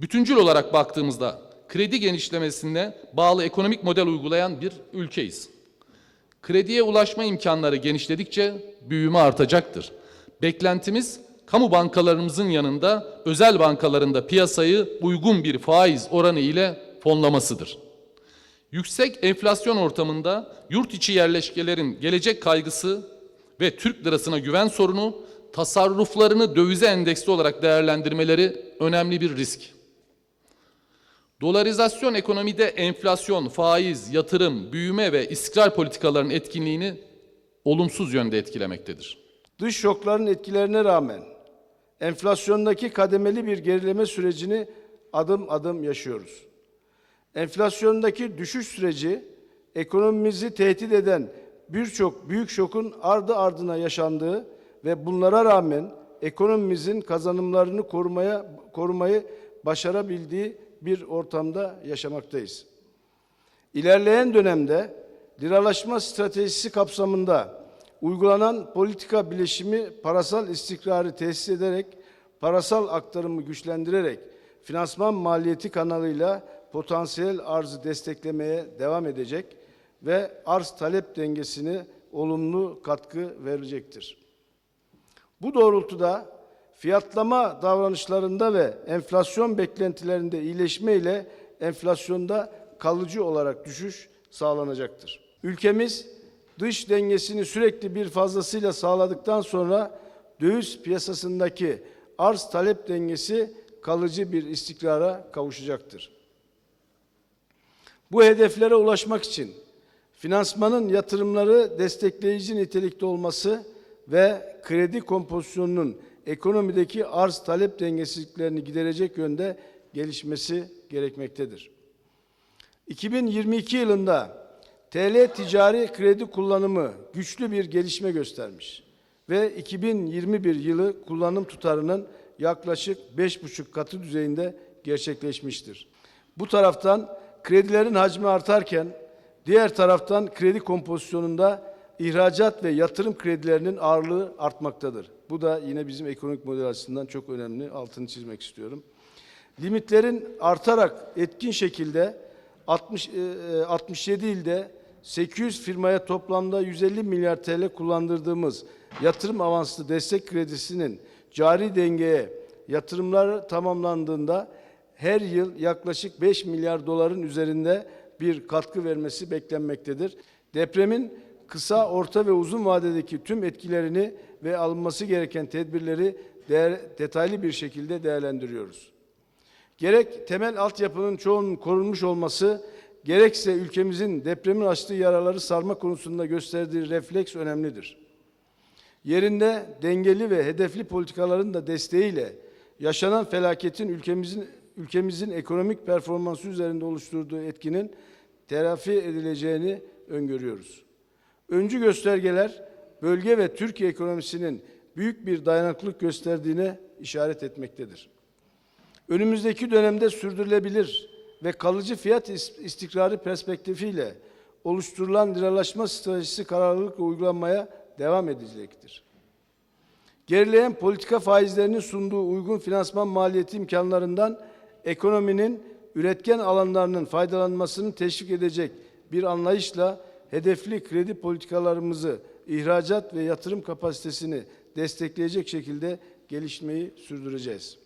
Bütüncül olarak baktığımızda kredi genişlemesine bağlı ekonomik model uygulayan bir ülkeyiz. Krediye ulaşma imkanları genişledikçe büyüme artacaktır. Beklentimiz kamu bankalarımızın yanında özel bankalarında piyasayı uygun bir faiz oranı ile fonlamasıdır. Yüksek enflasyon ortamında yurt içi yerleşkelerin gelecek kaygısı ve Türk lirasına güven sorunu tasarruflarını dövize endeksli olarak değerlendirmeleri önemli bir risk. Dolarizasyon ekonomide enflasyon, faiz, yatırım, büyüme ve istikrar politikalarının etkinliğini olumsuz yönde etkilemektedir. Dış şokların etkilerine rağmen enflasyondaki kademeli bir gerileme sürecini adım adım yaşıyoruz. Enflasyondaki düşüş süreci ekonomimizi tehdit eden birçok büyük şokun ardı ardına yaşandığı ve bunlara rağmen ekonomimizin kazanımlarını korumaya korumayı başarabildiği bir ortamda yaşamaktayız. İlerleyen dönemde liralaşma stratejisi kapsamında uygulanan politika bileşimi parasal istikrarı tesis ederek, parasal aktarımı güçlendirerek, finansman maliyeti kanalıyla potansiyel arzı desteklemeye devam edecek ve arz talep dengesini olumlu katkı verecektir. Bu doğrultuda fiyatlama davranışlarında ve enflasyon beklentilerinde iyileşme ile enflasyonda kalıcı olarak düşüş sağlanacaktır. Ülkemiz dış dengesini sürekli bir fazlasıyla sağladıktan sonra döviz piyasasındaki arz talep dengesi kalıcı bir istikrara kavuşacaktır. Bu hedeflere ulaşmak için finansmanın yatırımları destekleyici nitelikte olması ve kredi kompozisyonunun ekonomideki arz talep dengesizliklerini giderecek yönde gelişmesi gerekmektedir. 2022 yılında TL ticari kredi kullanımı güçlü bir gelişme göstermiş ve 2021 yılı kullanım tutarının yaklaşık 5,5 katı düzeyinde gerçekleşmiştir. Bu taraftan kredilerin hacmi artarken diğer taraftan kredi kompozisyonunda ihracat ve yatırım kredilerinin ağırlığı artmaktadır. Bu da yine bizim ekonomik model açısından çok önemli. Altını çizmek istiyorum. Limitlerin artarak etkin şekilde 60, e, 67 ilde 800 firmaya toplamda 150 milyar TL kullandırdığımız yatırım avanslı destek kredisinin cari dengeye yatırımları tamamlandığında her yıl yaklaşık 5 milyar doların üzerinde bir katkı vermesi beklenmektedir. Depremin kısa, orta ve uzun vadedeki tüm etkilerini ve alınması gereken tedbirleri değer, detaylı bir şekilde değerlendiriyoruz. Gerek temel altyapının çoğunun korunmuş olması, gerekse ülkemizin depremin açtığı yaraları sarma konusunda gösterdiği refleks önemlidir. Yerinde dengeli ve hedefli politikaların da desteğiyle yaşanan felaketin ülkemizin ülkemizin ekonomik performansı üzerinde oluşturduğu etkinin telafi edileceğini öngörüyoruz. Öncü göstergeler bölge ve Türkiye ekonomisinin büyük bir dayanıklılık gösterdiğine işaret etmektedir. Önümüzdeki dönemde sürdürülebilir ve kalıcı fiyat istikrarı perspektifiyle oluşturulan liralaşma stratejisi kararlılıkla uygulanmaya devam edilecektir. Gerileyen politika faizlerinin sunduğu uygun finansman maliyeti imkanlarından ekonominin üretken alanlarının faydalanmasını teşvik edecek bir anlayışla hedefli kredi politikalarımızı ihracat ve yatırım kapasitesini destekleyecek şekilde gelişmeyi sürdüreceğiz.